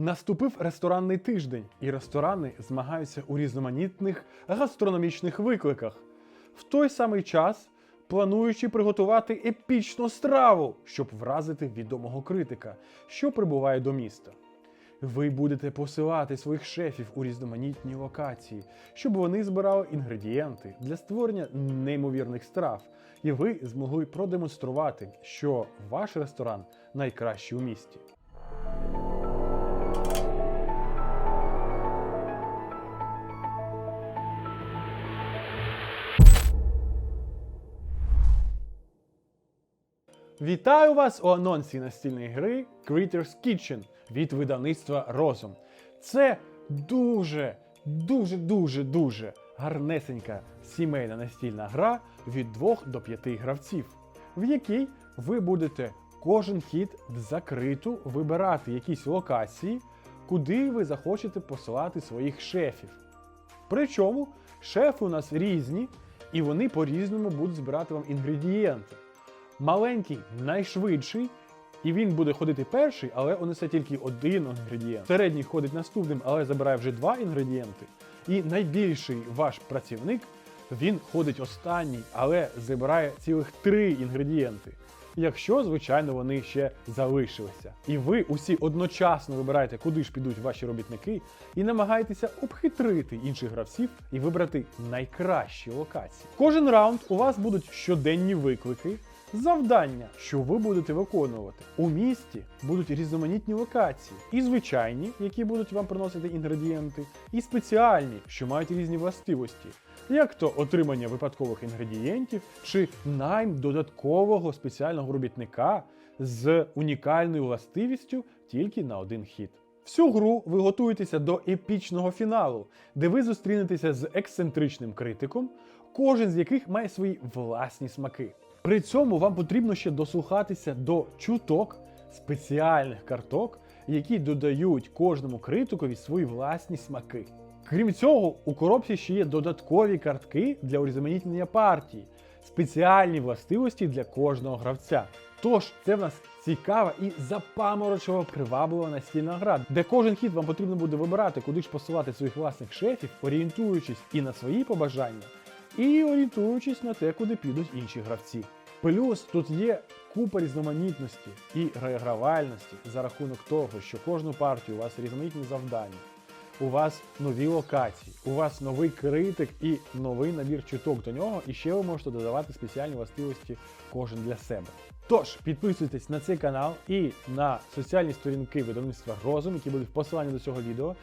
Наступив ресторанний тиждень, і ресторани змагаються у різноманітних гастрономічних викликах. В той самий час плануючи приготувати епічну страву, щоб вразити відомого критика, що прибуває до міста. Ви будете посилати своїх шефів у різноманітні локації, щоб вони збирали інгредієнти для створення неймовірних страв, і ви змогли продемонструвати, що ваш ресторан найкращий у місті. Вітаю вас у анонсі настільної гри Critters Kitchen від видавництва Розум. Це дуже, дуже, дуже, дуже гарнесенька сімейна настільна гра від 2 до 5 гравців, в якій ви будете кожен хід в закриту вибирати якісь локації, куди ви захочете посилати своїх шефів. Причому шефи у нас різні, і вони по-різному будуть збирати вам інгредієнти. Маленький найшвидший, і він буде ходити перший, але унесе тільки один інгредієнт. Середній ходить наступним, але забирає вже два інгредієнти. І найбільший ваш працівник він ходить останній, але забирає цілих три інгредієнти. Якщо, звичайно, вони ще залишилися. І ви усі одночасно вибираєте, куди ж підуть ваші робітники, і намагаєтеся обхитрити інших гравців і вибрати найкращі локації. Кожен раунд у вас будуть щоденні виклики, завдання, що ви будете виконувати. У місті будуть різноманітні локації, і звичайні, які будуть вам приносити інгредієнти, і спеціальні, що мають різні властивості, як то отримання випадкових інгредієнтів чи найм додаткового спеціального робітника з унікальною властивістю тільки на один хід. Всю гру ви готуєтеся до епічного фіналу, де ви зустрінетеся з ексцентричним критиком, кожен з яких має свої власні смаки. При цьому вам потрібно ще дослухатися до чуток спеціальних карток, які додають кожному критикові свої власні смаки. Крім цього, у коробці ще є додаткові картки для урізноманітнення партії, спеціальні властивості для кожного гравця. Тож, це в нас цікава і запаморочливо приваблива настільна гра, де кожен хід вам потрібно буде вибирати, куди ж посилати своїх власних шефів, орієнтуючись і на свої побажання, і орієнтуючись на те, куди підуть інші гравці. Плюс тут є купа різноманітності і реагравальності за рахунок того, що кожну партію у вас різноманітні завдання, у вас нові локації, у вас новий критик і новий набір чуток до нього, і ще ви можете додавати спеціальні властивості кожен для себе. Тож підписуйтесь на цей канал і на соціальні сторінки видавництва Розум, які будуть в посиланні до цього відео.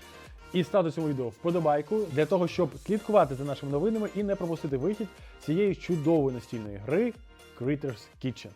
І ставте цьому відео вподобайку для того, щоб слідкувати за нашими новинами і не пропустити вихід цієї чудової настільної гри Critters Kitchen.